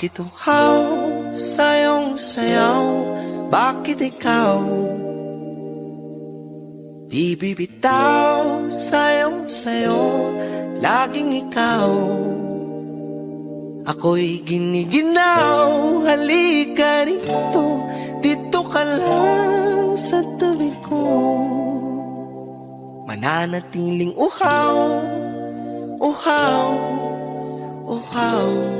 Bakit uhaw sa iyong sayaw? Bakit ikaw? Di bibitaw sa iyong sayo, laging ikaw. Ako'y giniginaw, halika rito, dito ka lang sa tabi ko. Mananatiling uhaw, uhaw, uhaw.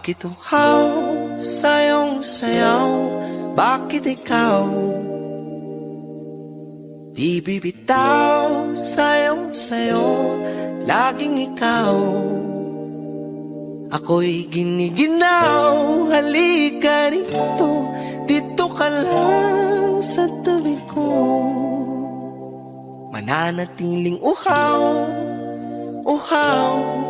Bakit uhaw sayong sayaw? Bakit ikaw? Di bibitaw sayong sayo, laging ikaw. Ako'y giniginaw, halika rito, dito ka lang sa tabi ko. Mananatiling uhaw, uhaw.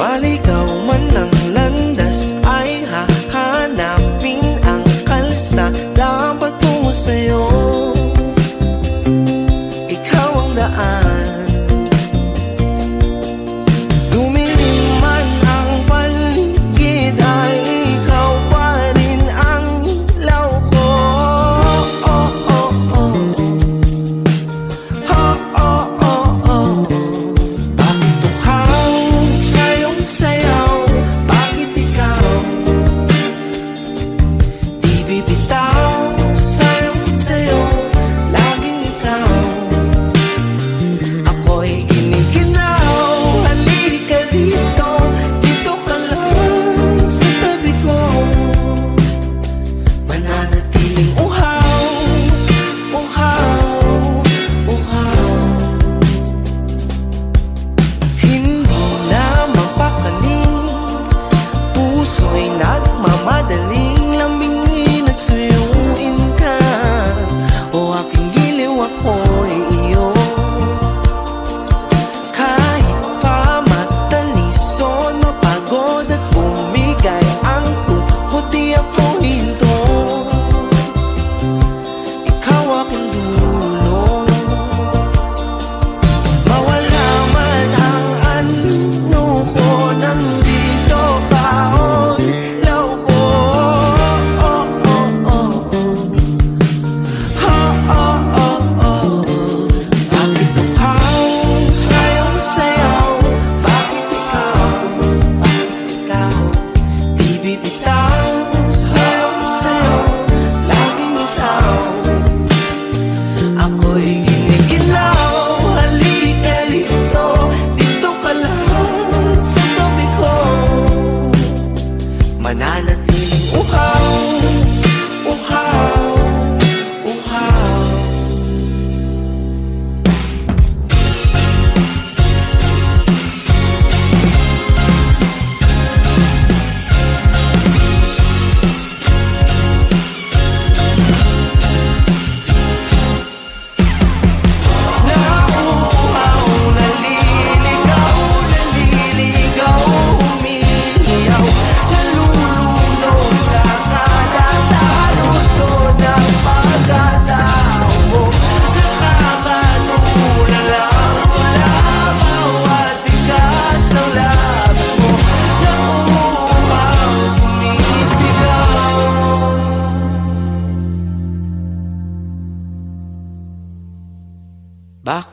Maligaw man ang landas Ay hahanapin ang kalsa. Dapat po sa'yo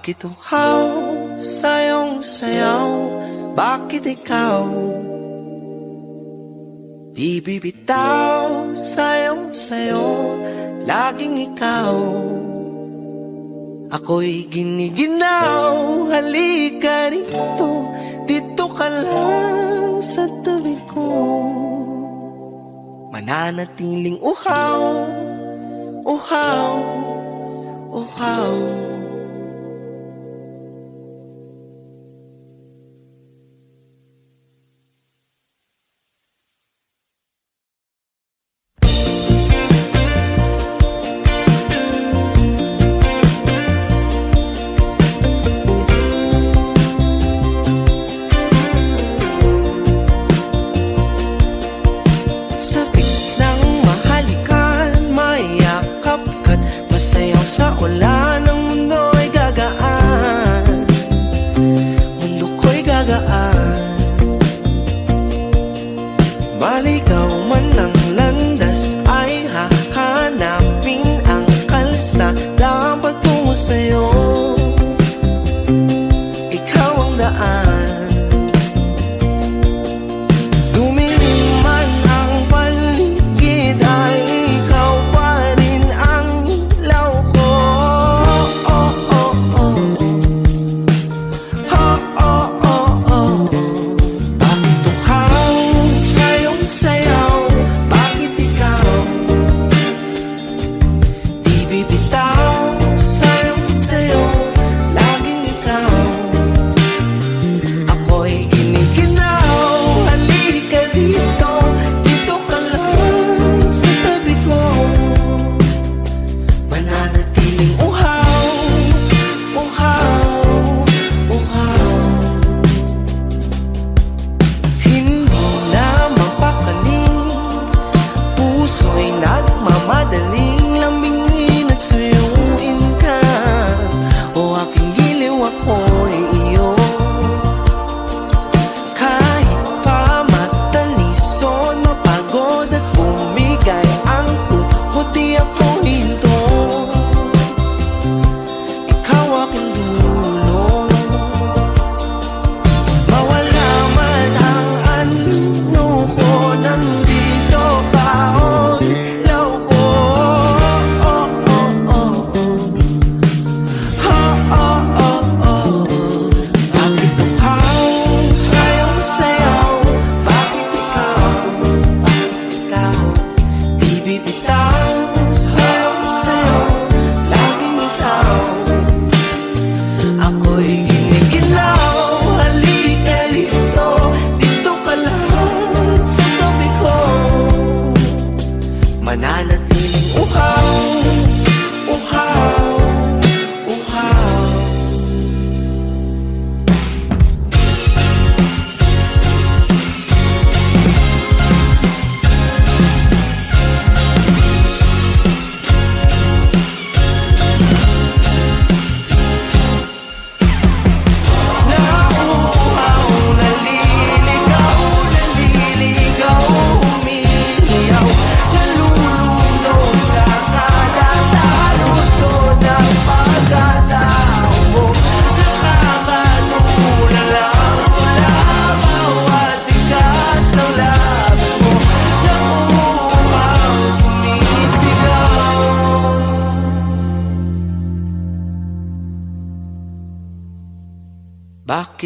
Bakit uhaw sa iyong sayaw? Bakit ikaw? Di bibitaw sa iyong sayo, laging ikaw. Ako'y giniginaw, halika rito, dito ka lang sa tabi ko. Mananatiling uhaw, uhaw, uhaw.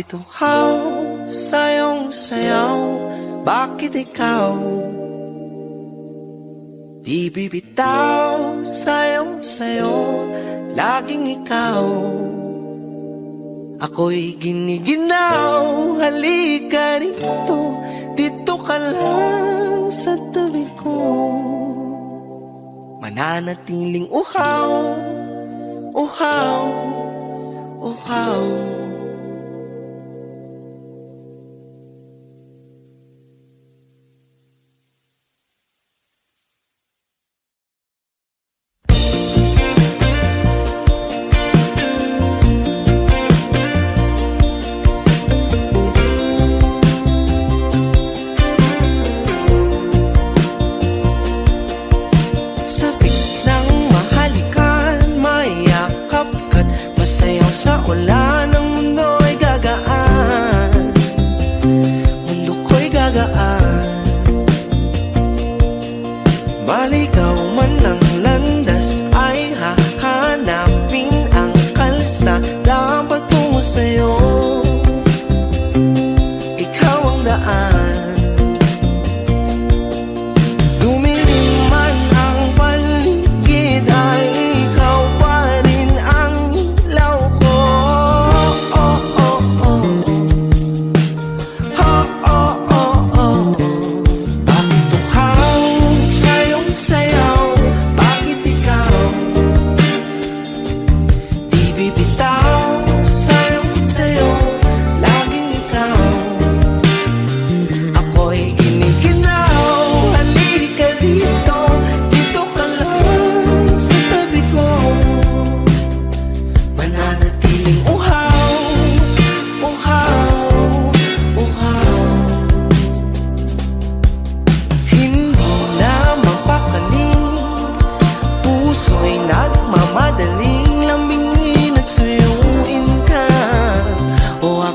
Kitunghaw sa iyong sayaw. Bakit ikaw? Di bibitaw sa iyong sayo. Laging ikaw. Ako'y giniginaw. Halika rito. Dito ka lang sa tabi ko. Mananatiling uhaw. Uhaw. Uhaw.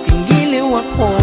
Can 而活